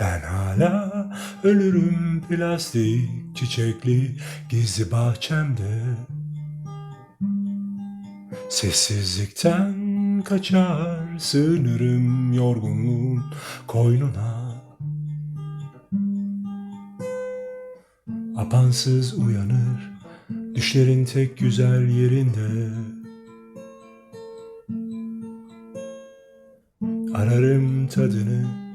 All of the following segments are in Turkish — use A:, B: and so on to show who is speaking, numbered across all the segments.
A: Ben hala ölürüm plastik çiçekli gizli bahçemde. Sessizlikten kaçar sığınırım yorgunluğun koynuna. Apansız uyanır düşlerin tek güzel yerinde. Ararım tadını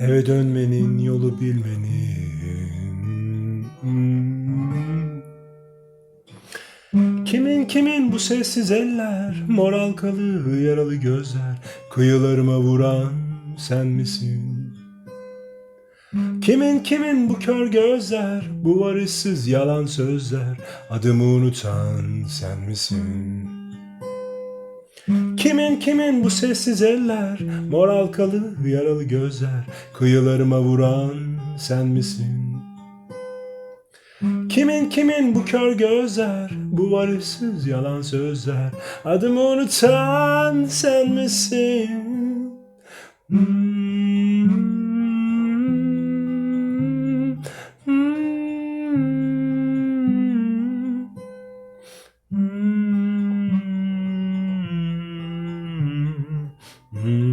A: eve dönmenin yolu bilmenin. Kimin kimin bu sessiz eller? Mor halkalı yaralı gözler. Kıyılarıma vuran sen misin? Kimin kimin bu kör gözler? Bu varışsız yalan sözler. Adımı unutan sen misin? Kimin kimin bu sessiz eller? Mor halkalı yaralı gözler. Kıyılarıma vuran sen misin? Kimin kimin bu kör gözler? Bu varışsız yalan sözler. Adımı unutan sen misin? Hmm. Mm.